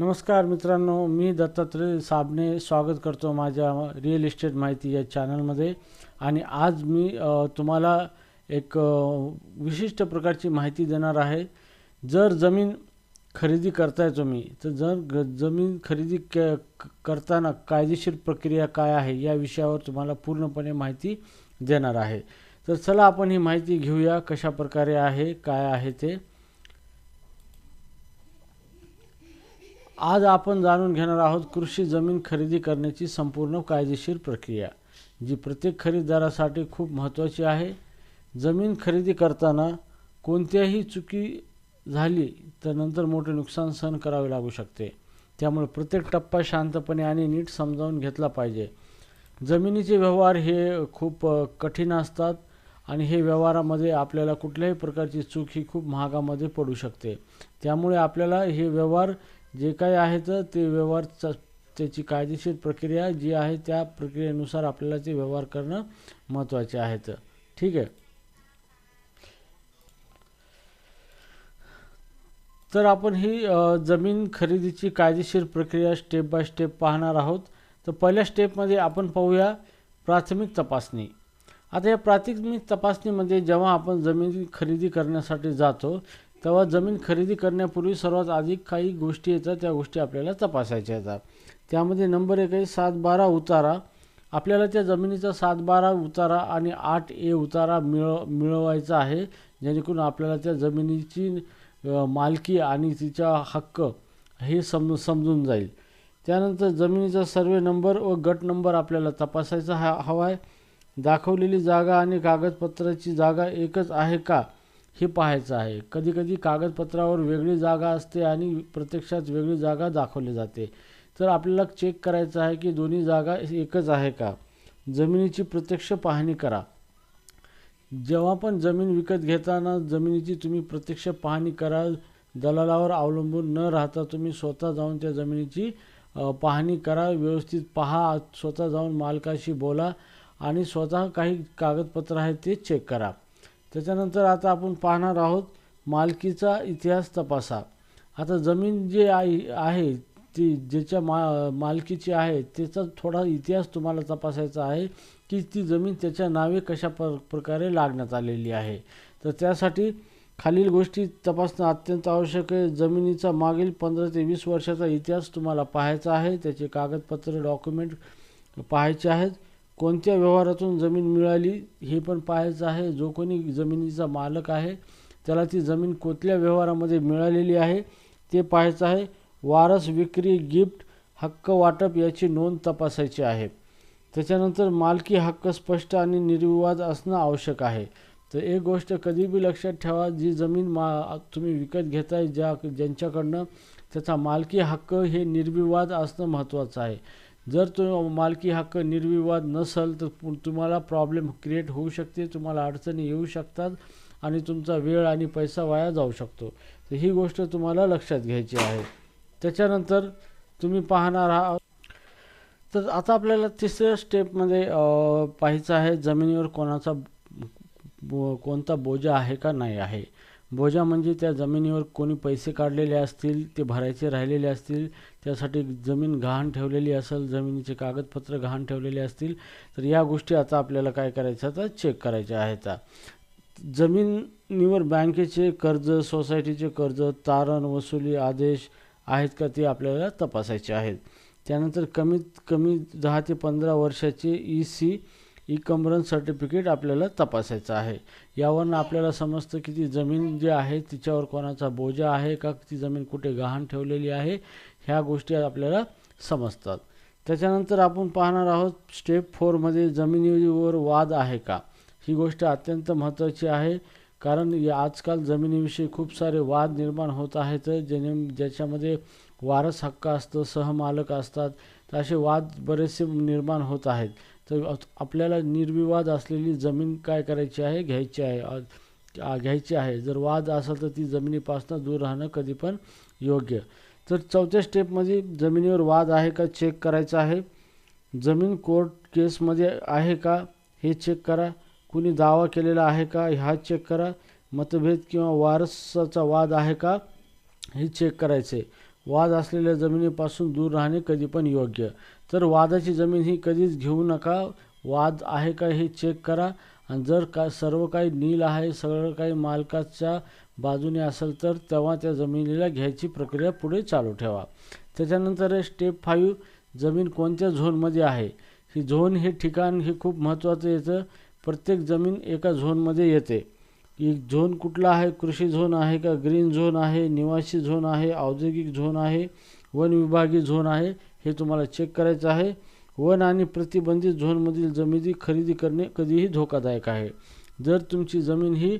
नमस्कार मित्रांनो मी दत्तात्रय साबणे स्वागत करतो माझ्या रिअल इस्टेट माहिती या चॅनलमध्ये आणि आज मी तुम्हाला एक विशिष्ट प्रकारची माहिती देणार आहे. जर जमीन खरेदी करताय तुम्ही तर जर ग जमीन खरेदी क क- करताना कायदेशीर प्रक्रिया काय आहे या विषयावर तुम्हाला पूर्णपणे माहिती देणार आहे. तर चला आपण ही माहिती घेऊया कशा प्रकारे आहे काय आहे ते. आज आपण जाणून घेणार आहोत कृषी जमीन खरेदी करण्याची संपूर्ण कायदेशीर प्रक्रिया जी प्रत्येक खरेदीदारासाठी खूप महत्त्वाची आहे. जमीन खरेदी करताना कोणत्याही चुकी झाली तर नंतर मोठे नुकसान सहन करावे लागू शकते. त्यामुळे प्रत्येक टप्पा शांतपणे आणि नीट समजावून घेतला पाहिजे. जमिनीचे व्यवहार हे खूप कठीण असतात आणि हे व्यवहारामध्ये आपल्याला कुठल्याही प्रकारची चूक ही खूप महागामध्ये पडू शकते. त्यामुळे आपल्याला हे व्यवहार जे काही आहेत ते व्यवहार च- त्याची कायदेशीर प्रक्रिया जी आहे त्या प्रक्रियेनुसार आपल्याला ते व्यवहार करणं महत्त्वाचे आहेत ठीक आहे? तर आपण ही जमीन खरेदीची कायदेशीर प्रक्रिया स्टेप बाय स्टेप पाहणार आहोत. तर पहिल्या स्टेपमध्ये आपण पाहूया प्राथमिक तपासणी. आता या प्राथमिक तपासणीमध्ये जेव्हा आपण जमीन खरेदी करण्यासाठी जातो तेव्हा जमीन खरेदी करण्यापूर्वी सर्वात आधी काही गोष्टी येतात त्या गोष्टी आपल्याला तपासायच्या येतात. त्यामध्ये नंबर एक आहे सात बारा उतारा. आपल्याला त्या जमिनीचा सात बारा उतारा आणि आठ ए उतारा मिळव मिळवायचा आहे जेणेकरून आपल्याला त्या जमिनीची मालकी आणि तिचा हक्क हे सम समजून जाईल. त्यानंतर जमिनीचा सर्वे नंबर व गट नंबर आपल्याला तपासायचा हा हवा आहे. दाखवलेली जागा आणि कागदपत्राची जागा एकच आहे का? हे पाहायचं आहे. कधीकधी कागदपत्रावर वेगळी जागा असते आणि प्रत्यक्षात वेगळी जागा दाखवली जाते. तर आपल्याला चेक करायचं आहे की दोन्ही जागा एकच आहे का? जमिनीची प्रत्यक्ष पाहणी करा. जेव्हा पण जमीन विकत घेताना जमिनीची तुम्ही प्रत्यक्ष पाहणी करा. दलालावर अवलंबून न राहता तुम्ही स्वतः जाऊन त्या जमिनीची पाहणी करा. व्यवस्थित पहा. स्वतः जाऊन मालकाशी बोला आणि स्वतः काही कागदपत्र आहेत ते चेक करा. त्याच्यानंतर आता आपण पाहणार आहोत मालकीचा इतिहास तपासा. आता जमीन जे आहे आहे ती ज्याच्या मा मालकीची आहे त्याचा थोडा इतिहास तुम्हाला तपासायचा आहे की ती जमीन त्याच्या नावे कशा प्र प्रकारे लागण्यात आलेली आहे. तर त्यासाठी खालील गोष्टी तपासणं अत्यंत आवश्यक आहे. जमिनीचा मागील पंधरा ते वीस वर्षाचा इतिहास तुम्हाला पाहायचा आहे. त्याचे कागदपत्र डॉक्युमेंट पाहायचे आहेत. कोणत्या व्यवहारातून जमीन मिळाली हे पण पाहायचं आहे. जो कोणी जमिनीचा मालक आहे त्याला ती जमीन कोणत्या व्यवहारामध्ये मिळालेली आहे ते पाहायचं आहे. वारस विक्री गिफ्ट हक्क वाटप याची नोंद तपासायची आहे. त्याच्यानंतर मालकी हक्क स्पष्ट आणि निर्विवाद असणं आवश्यक आहे. तर एक गोष्ट कधी बी लक्षात ठेवा जी जमीन मा तुम्ही विकत घेताय ज्या ज्यांच्याकडनं त्याचा मालकी हक्क हे निर्विवाद असणं महत्त्वाचं आहे. जर तो मालकी हक्क निर्विवाद नसेल तर तुम्हाला प्रॉब्लेम क्रिएट होऊ शकते तुम्हाला अडचणी येऊ शकतात आणि तुमचा वेळ आणि पैसा वाया जाऊ शकतो. तर ही गोष्ट तुम्हाला लक्षात घ्यायची आहे. त्याच्यानंतर तुम्ही पाहणार आहात. तर आता आपल्याला तिसऱ्या स्टेपमध्ये पाहायचं आहे जमिनीवर कोणाचा बो कोणता बोजा आहे का नाही आहे. बोजा म्हणजे त्या जमिनीवर कोणी पैसे काढलेले असतील ते भरायचे राहिलेले असतील त्यासाठी जमीन गहाण ठेवलेली असेल जमिनीचे कागदपत्र गहाण ठेवलेले असतील तर या गोष्टी आता आपल्याला काय करायचं तर चेक करायच्या आहेत. जमिनीवर बँकेचे कर्ज सोसायटीचे कर्ज तारण वसुली आदेश आहेत का ते आपल्याला तपासायचे आहेत. त्यानंतर कमीत कमी दहा ते पंधरा वर्षाचे E C encumbrance certificate आपल्याला तपासायचं आहे. यावरनं आपल्याला समजतं की ती जमीन जी आहे तिच्यावर कोणाचा बोजा आहे का ती जमीन कुठे गहाण ठेवलेली आहे ह्या गोष्टी आपल्याला समजतात. त्याच्यानंतर आपण पाहणार आहोत स्टेप फोरमध्ये जमिनीवर वाद आहे का? ही गोष्ट अत्यंत महत्त्वाची आहे कारण या आजकाल जमिनीविषयी खूप सारे वाद निर्माण होत आहेत जेणे ज्याच्यामध्ये वारस हक्क असतं सहमालक असतात तर असे वाद बरेचसे निर्माण होत आहेत. तर आपल्याला निर्विवाद असलेली जमीन काय करायची आहे? घ्यायची आहे. घ्यायची आहे. जर वाद असेल तर ती जमिनीपासून दूर राहणं कधी पण योग्य. तर चौथ्या स्टेपमध्ये जमिनीवर वाद आहे का? चेक करायचं आहे. जमीन कोर्ट केसमध्ये आहे का? हे चेक करा. कुणी दावा केलेला आहे का? हा चेक करा. मतभेद किंवा वारसाचा वाद आहे का? हे चेक करायचे. वाद असलेल्या जमिनीपासून दूर राहणे कधी पण योग्य. तर वादाची जमीन ही कधीच घेऊ नका. वाद आहे का हे चेक करा. आणि जर का सर्व काही नील आहे सगळं काही मालकाच्या बाजूने असेल तर तेव्हा त्या जमिनीला घ्यायची प्रक्रिया पुढे चालू ठेवा. त्याच्यानंतर स्टेप फाईव्ह जमीन कोणत्या झोनमध्ये आहे? ही झोन हे ठिकाण हे खूप महत्त्वाचं येतं प्रत्येक जमीन एका झोनमध्ये येते. की झोन कुठला आहे? कृषी झोन आहे का? ग्रीन झोन आहे निवासी झोन आहे औद्योगिक झोन आहे वन विभागी झोन आहे. हे तुम्हाला चेक करायचं आहे. वन आणि प्रतिबंधित झोनमधील जमिनी खरेदी करणे कधीही धोकादायक आहे. जर तुमची जमीन ही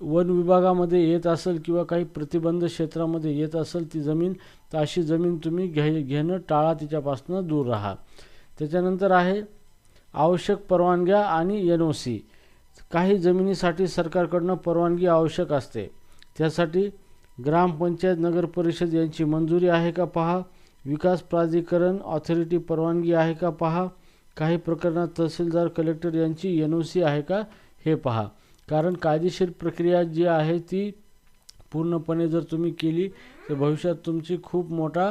वन विभागामध्ये येत असेल किंवा काही प्रतिबंध क्षेत्रामध्ये येत असेल ती जमीन तर अशी जमीन तुम्ही घ्याय घेणं टाळा तिच्यापासून दूर राहा. त्याच्यानंतर आहे आवश्यक परवानग्या आणि एन ओ सी. काही जमिनीसाठी सरकारकडनं परवानगी आवश्यक असते. त्यासाठी ग्रामपंचायत नगरपरिषद यांची मंजुरी आहे का पहा? विकास प्राधिकरण ऑथॉरिटी परवानगी आहे का पहा? काही प्रकरणात तहसीलदार कलेक्टर यांची एन ओ सी आहे का? हे पहा. कारण कायदेशीर प्रक्रिया जी आहे ती पूर्णपणे जर तुम्ही केली तर भविष्यात तुमची खूप मोठा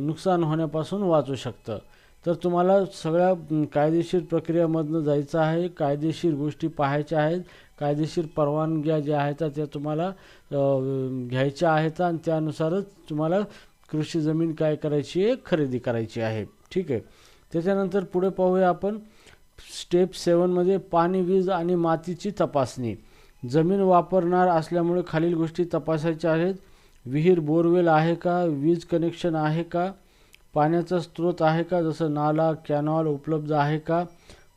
नुकसान होण्यापासून वाचू शकतं. तर तुम्हाला सगळ्या कायदेशीर प्रक्रियामधनं जायचं आहे. कायदेशीर गोष्टी पाहायच्या आहेत. कायदेशीर परवानग्या ज्या आहेत त्या तुम्हाला घ्यायच्या आहेत आणि त्यानुसारच तुम्हाला कृषी जमीन काय करायची आहे खरेदी करायची आहे. ठीक आहे? त्याच्यानंतर पुढे पाहूया आपण. स्टेप सेवनमध्ये म्हणजे पाणी वीज आणि मातीची तपासणी. जमीन वापरणार असल्यामुळे खालील गोष्टी तपासायच्या आहेत. विहीर बोरवेल आहे का? वीज कनेक्शन आहे का? पाण्याचा स्रोत आहे का? जसं नाला कॅनॉल उपलब्ध आहे का?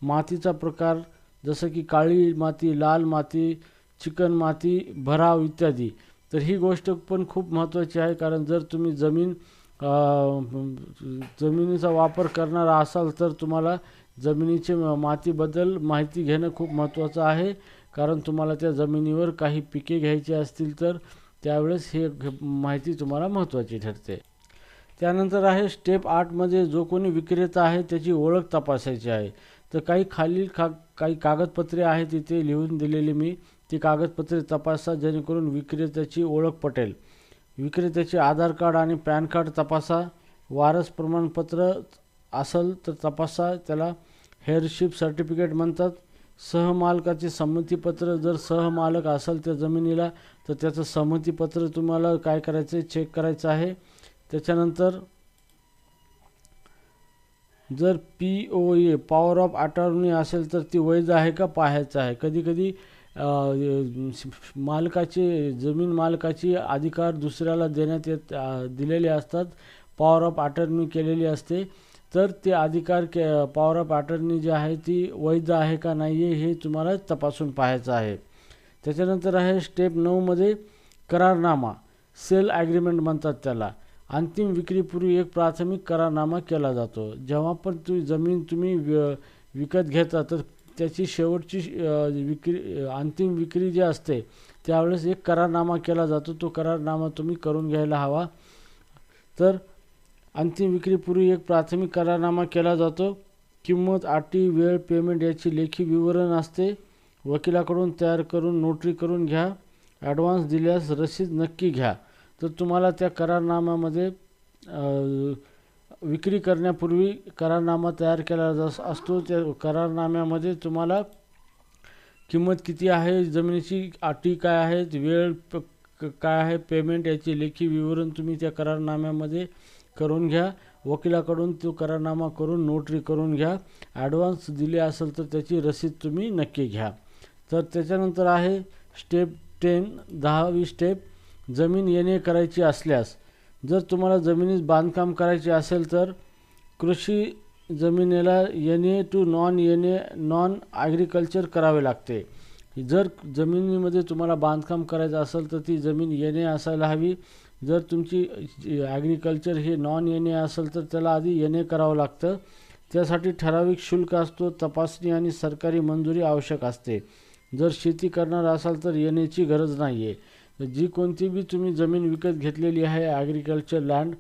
मातीचा प्रकार जसं की काळी माती लाल माती चिकन माती भराव इत्यादी. तर ही गोष्ट पण खूप महत्त्वाची आहे कारण जर तुम्ही जमीन जमिनीचा वापर करणारा असाल तर तुम्हाला जमिनीचे मातीबद्दल माहिती घेणं खूप महत्त्वाचं आहे. कारण तुम्हाला त्या जमिनीवर काही पिके घ्यायची असतील तर त्यावेळेस हे माहिती तुम्हाला महत्त्वाची ठरते. त्यानंतर आहे स्टेप आठमध्ये म्हणजे जो कोणी विक्रेता आहे त्याची ओळख तपासायची आहे. तर काही खालील खा काही कागदपत्रे आहेत तिथे लिहून दिलेली मी. ती कागदपत्रे तपासा जेणेकरून विक्रेत्याची ओळख पटेल. विक्रेत्याचे आधार कार्ड आणि पॅन कार्ड तपासा. वारस प्रमाणपत्र असेल तर तपासा. त्याला हेअरशिप सर्टिफिकेट म्हणतात. सहमालकाचे संमतीपत्र जर सहमालक असेल त्या जमिनीला तर त्याचं संमतीपत्र तुम्हाला काय करायचं आहे चेक करायचं आहे. त्याच्यानंतर जर P O A power of attorney असेल तर ती वैध आहे का? पाहायचं आहे. कधीकधी मालकाचे जमीन मालकाची अधिकार दुसऱ्याला देण्यात येत दिलेले असतात. पॉवर ऑफ अटर्नी केलेली असते. तर ते अधिकार के पॉवर ऑफ अटर्नी जी आहे ती वैध आहे का नाही आहे हे तुम्हाला तपासून पाहायचं आहे. त्याच्यानंतर आहे स्टेप नऊमध्ये करारनामा. सेल ॲग्रीमेंट म्हणतात त्याला. अंतिम विक्रीपूर्वी एक प्राथमिक करारनामा केला जातो. जेव्हा पण तुम्ही जमीन तुम्ही विकत घेता तर त्याची शेवटची विक्री अंतिम विक्री जी असते त्यावेळेस एक करारनामा केला जातो. तो करारनामा तुम्ही करून घ्यायला हवा. तर अंतिम विक्रीपूर्वी एक प्राथमिक करारनामा केला जातो. किंमत अटी वेळ पेमेंट याची लेखी विवरण असते. वकिलाकडून तयार करून नोटरी करून घ्या. ॲडव्हान्स दिल्यास रसीद नक्की घ्या. तर तुम्हाला त्या करारनाम्यामध्ये विक्री करण्यापूर्वी करारनामा तयार केला जास असतो. त्या करारनाम्यामध्ये तुम्हाला किंमत किती आहे जमिनीची अटी काय आहेत वेळ काय आहे पेमेंट याची लेखी विवरण तुम्ही त्या करारनाम्यामध्ये करून घ्या. वकिलाकडून तो करारनामा करून नोटरी करून घ्या. ॲडव्हान्स दिले असेल तर त्याची रसीद तुम्ही नक्की घ्या. तर त्याच्यानंतर आहे स्टेप टेन दहावी स्टेप जमीन येणे करायची असल्यास जर तुम्हाला जमिनीत बांधकाम करायचे असेल तर कृषी जमिनीला N A to non N A non agriculture करावे लागते. जर जमिनीमध्ये तुम्हाला बांधकाम करायचं असेल तर ती जमीन एन ए असायला हवी. जर तुमची ॲग्रिकल्चर हे नॉन एन ए असेल तर त्याला आधी एन ए करावं लागतं. त्यासाठी ठराविक शुल्क असतो तपासणी आणि सरकारी मंजुरी आवश्यक असते. जर शेती करणार असाल तर एन एची गरज नाही आहे जी कोणती बी तुम्ही जमीन विकत घेतलेली आहे ॲग्रिकल्चर लँड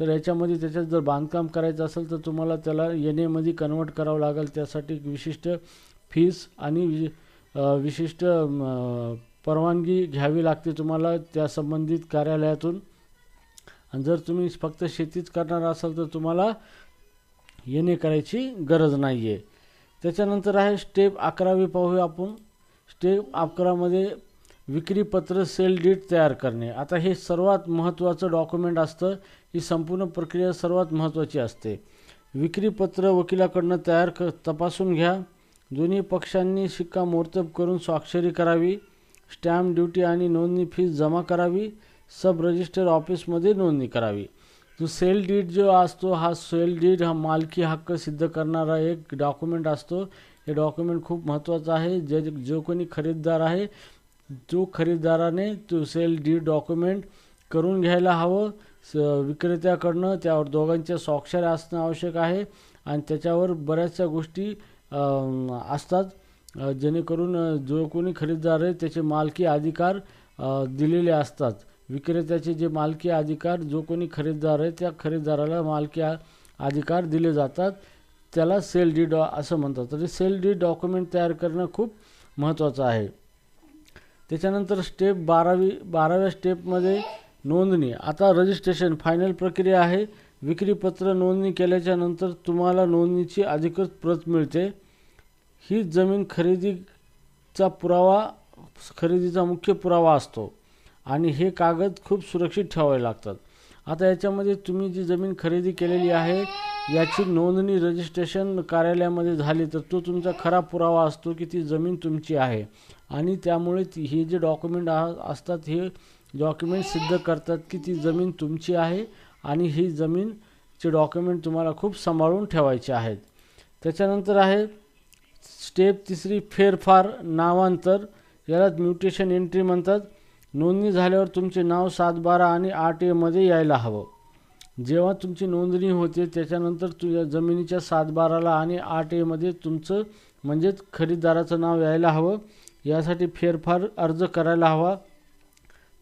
तर याच्यामध्ये त्याच्यात जर बांधकाम करायचं असेल तर तुम्हाला त्याला एन एमध्ये कन्वर्ट करावं लागेल. त्यासाठी विशिष्ट फीस आणि विशिष्ट परवानगी घ्यावी लागते तुम्हाला त्या संबंधित कार्यालयातून. आणि जर तुम्ही फक्त शेतीच करणार असाल तर तुम्हाला येणे करायची गरज नाही आहे त्याच्यानंतर आहे स्टेप अकरावी पाहूया आपण. स्टेप अकरामध्ये विक्रीपत्र सेल डीट तयार करणे. आता हे सर्वात महत्त्वाचं डॉक्युमेंट असतं. ही संपूर्ण प्रक्रिया सर्वात महत्त्वाची असते. विक्रीपत्र वकिलाकडनं तयार क तपासून घ्या. दोन्ही पक्षांनी शिक्कामोर्तब करून स्वाक्षरी करावी. स्टॅम्प ड्युटी आणि नोंदणी फीस जमा करावी. सब रजिस्टर ऑफिसमध्ये नोंदणी करावी. जो सेल डीड जो असतो हा सेल डीड हा मालकी हक्क सिद्ध करणारा एक डॉक्युमेंट असतो. हे डॉक्युमेंट खूप महत्त्वाचं आहे. जे जो कोणी खरेदीदार आहे जो खरेदीदाराने तो सेल डीड डॉक्युमेंट करून घ्यायला हवं. स विक्रेत्याकडनं त्यावर दोघांच्या स्वाक्षऱ्या असणं आवश्यक आहे आणि त्याच्यावर बऱ्याचशा गोष्टी असतात. जेणेकरून जो कोणी खरेदीदार आहे त्याचे मालकी अधिकार दिलेले असतात. विक्रेत्याचे जे मालकी अधिकार जो कोणी खरेदीदार आहे त्या खरेदीदाराला मालकी अधिकार दिले जातात. त्याला सेल डी डॉ असं म्हणतात. तरी सेल डी डॉक्युमेंट तयार करणं खूप महत्त्वाचं आहे. त्याच्यानंतर स्टेप बारावी बाराव्या स्टेपमध्ये नोंदणी. आता रजिस्ट्रेशन फायनल प्रक्रिया आहे. विक्रीपत्र नोंदणी केल्याच्यानंतर तुम्हाला नोंदणीची अधिकृत प्रत मिळते. ही जमीन खरेदीचा पुरावा खरेदीचा मुख्य पुरावा असतो आणि हे कागद खूप सुरक्षित ठेवावे लागतात. आता याच्यामध्ये तुम्ही जी जमीन खरेदी केलेली आहे याची नोंदणी रजिस्ट्रेशन कार्यालयामध्ये झाली तर तो तुमचा खरा पुरावा असतो की ती जमीन तुमची आहे. आणि त्यामुळे ती हे जे डॉक्युमेंट असतात हे डॉक्युमेंट सिद्ध करतात की ती जमीन तुमची आहे आणि ही जमीनचे डॉक्युमेंट तुम्हाला खूप सांभाळून ठेवायचे आहेत. त्याच्यानंतर आहे स्टेप तिसरी फेरफार नावांतर. याला म्युटेशन एंट्री म्हणतात. नोंदणी झाल्यावर तुमचे नाव सात बारा आणि आठ एमध्ये यायला हवं. जेव्हा तुमची नोंदणी होते त्याच्यानंतर तुझ्या जमिनीच्या सात बाराला आणि आठ एमध्ये तुमचं म्हणजेच खरेदीदाराचं नाव यायला हवं. यासाठी फेरफार अर्ज करायला हवा.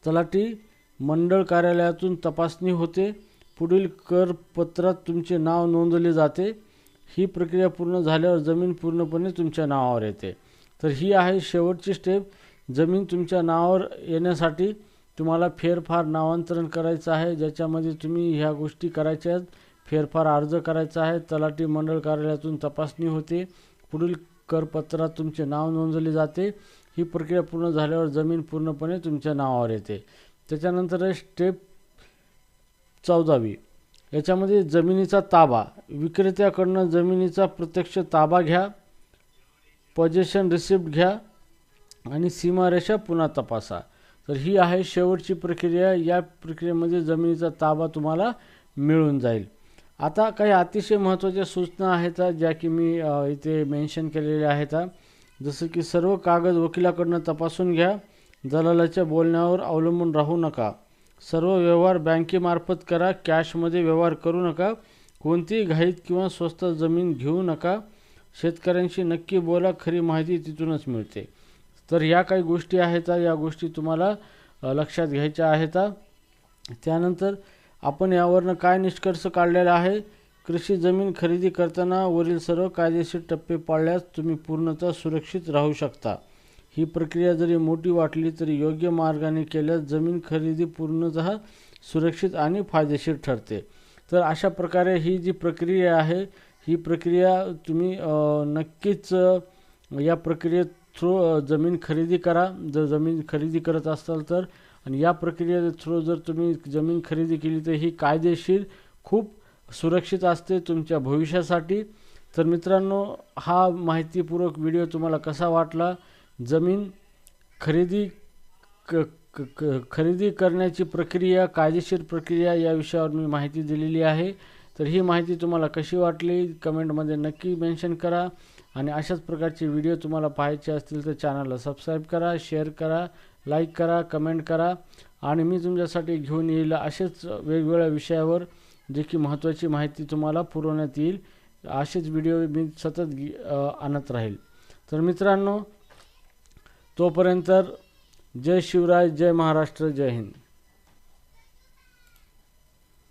तलाठी मंडळ कार्यालयातून तपासणी होते. पुढील करपत्रात तुमचे नाव नोंदवले जाते. ही प्रक्रिया पूर्ण झाल्यावर जमीन पूर्णपणे तुमच्या नावावर येते. तर ही आहे शेवटची स्टेप जमीन तुमच्या नावावर येण्यासाठी तुम्हाला फेरफार नावांतरण करायचं आहे. ज्याच्यामध्ये तुम्ही ह्या गोष्टी करायच्या आहेत. फेरफार अर्ज करायचा आहे. तलाठी मंडळ कार्यालयातून तपासणी होते. पुढील करपत्रात तुमचे नाव नोंदवले जाते. ही प्रक्रिया पूर्ण झाल्यावर जमीन पूर्णपणे तुमच्या नावावर येते. त्याच्यानंतर स्टेप चौदावी. याच्यामध्ये जमिनीचा ताबा. विक्रेत्याकडनं जमिनीचा प्रत्यक्ष ताबा घ्या. पजेशन रिसिप्ट घ्या. आणि सीमारेषा पुन्हा तपासा. तर ही आहे शेवटची प्रक्रिया. या प्रक्रियेमध्ये जमिनीचा ताबा तुम्हाला मिळून जाईल. आता काही अतिशय महत्त्वाच्या सूचना आहेत ज्या की मी इथे मेन्शन केलेल्या आहेत. जसं की सर्व कागद वकिलाकडनं तपासून घ्या. दलालाच्या बोलण्यावर अवलंबून राहू नका. सर्व व्यवहार बँकेमार्फत करा. कॅशमध्ये व्यवहार करू नका. कोणतीही घाईत किंवा स्वस्त जमीन घेऊ नका. शेतकऱ्यांशी नक्की बोला. खरी माहिती तिथूनच मिळते. तर या काही गोष्टी आहेत. या गोष्टी तुम्हाला लक्षात घ्यायच्या आहेत. त्यानंतर आपण यावरनं काय निष्कर्ष काढलेला आहे? कृषी जमीन खरेदी करताना वरील सर्व कायदेशीर टप्पे पाळल्यास तुम्ही पूर्णतः सुरक्षित राहू शकता. ही प्रक्रिया जरी मोठी वाटली तरी योग्य मार्गाने केल्यास जमीन खरेदी पूर्णतः सुरक्षित आणि फायदेशीर ठरते. तर अशा प्रकारे ही जी प्रक्रिया आहे ही प्रक्रिया तुम्ही नक्कीच या प्रक्रियेत थ्रू जमीन खरेदी करा. जर जमीन खरेदी करत असाल तर आणि या प्रक्रिये थ्रू जर तुम्ही जमीन खरेदी केली तर ही कायदेशीर खूप सुरक्षित असते तुमच्या भविष्यासाठी. तर मित्रांनो हा माहितीपूर्वक व्हिडिओ तुम्हाला कसा वाटला? जमीन खरेदी क क खरेदी करण्याची प्रक्रिया कायदेशीर प्रक्रिया या विषयावर मी माहिती दिलेली आहे. तर ही माहिती तुम्हाला कशी वाटली? कमेंटमध्ये नक्की मेन्शन करा. आणि अशाच प्रकारचे व्हिडिओ तुम्हाला पाहायचे असतील तर चॅनलला सबस्क्राईब करा शेअर करा. लाईक करा कमेंट करा. आणि मी तुमच्यासाठी घेऊन येईल असेच वेगवेगळ्या विषयावर जे की महत्त्वाची माहिती तुम्हाला पुरवण्यात येईल. असेच व्हिडिओ मी सतत आणत राहील. तर मित्रांनो तोपर्यंत जय शिवराय जय महाराष्ट्र जय हिंद.